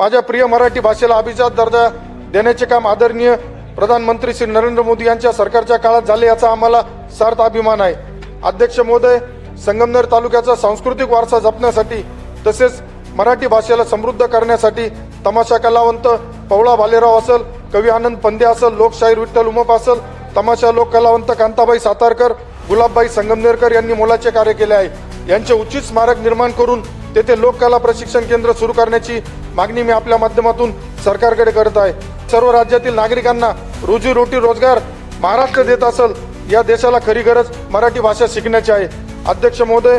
माझ्या प्रिय मराठी भाषेला अभिजात दर्जा देण्याचे काम आदरणीय प्रधानमंत्री श्री नरेंद्र मोदी यांच्या सरकारच्या काळात झाले याचा आम्हाला सार्थ अभिमान आहे. अध्यक्ष महोदय संगमनेर तालुक्याचा सांस्कृतिक वारसा जपण्यासाठी तसेच मराठी भाषेला समृद्ध करण्यासाठी तमाशा कलावंत पवळा भालेराव असल कवी आनंद पंदे असल लोकशाहीर विठ्ठल उमप असल तमाशा लोक कलावंत कांताबाई सातारकर गुलाबबाई संगमनेरकर यांनी मोलाचे कार्य केले आहे. यांचे उचित स्मारक निर्माण करून तेथे लोककला प्रशिक्षण केंद्र सुरू करण्याची मागणी मी आपल्या माध्यमातून सरकारकडे करत आहे. सर्व राज्यातील नागरिकांना रोजीरोटी रोजगार महाराष्ट्र देत असल या देशाला खरी गरज मराठी भाषा शिकण्याची आहे. अध्यक्ष महोदय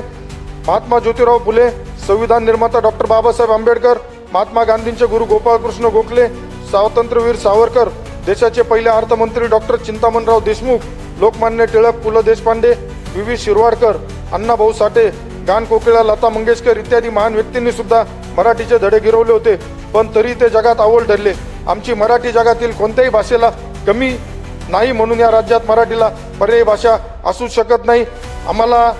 महात्मा ज्योतिराव फुले संविधान निर्माता डॉक्टर बाबासाहेब आंबेडकर महात्मा गांधींचे गुरु गोपाळकृष्ण गोखले स्वातंत्र्यवीर सावरकर देशाचे पहिले अर्थमंत्री doctor Chintamanrao Deshmukh Lokmanya Tilak Pu La Deshpande V. V. Shirwadkar Annabhau Sathe गानकोकिळा Lata Mangeshkar इत्यादी महान व्यक्तींनी सुद्धा मराठीचे धडे गिरवले होते. पण तरी ते जगात आवड ठरले आमची मराठी जगातील कोणत्याही भाषेला कमी नाही म्हणून या राज्यात मराठीला पर्यायी भाषा असू शकत नाही. आम्हाला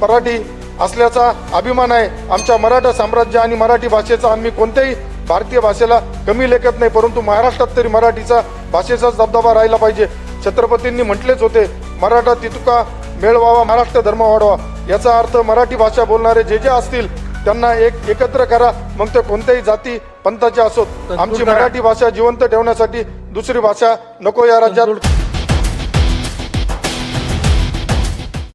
मराठी असल्याचा अभिमान आहे. आमच्या मराठा साम्राज्य आणि मराठी भाषेचा आम्ही कोणत्याही भारतीय भाषेला कमी लेखत नाही परंतु महाराष्ट्रात तरी मराठीचा भाषेचाच दबदबा राहिला पाहिजे. छत्रपतींनी म्हटलेच होते मराठा तितुका मेळ व्हावा महाराष्ट्र धर्म वाढवा. याचा अर्थ मराठी भाषा बोलणारे जे जे असतील त्यांना एक एकत्र करा. मग ते कोणत्याही जाती पंथाचे असोत. आमची मराठी भाषा जिवंत ठेवण्यासाठी दुसरी भाषा नको या राज्यात.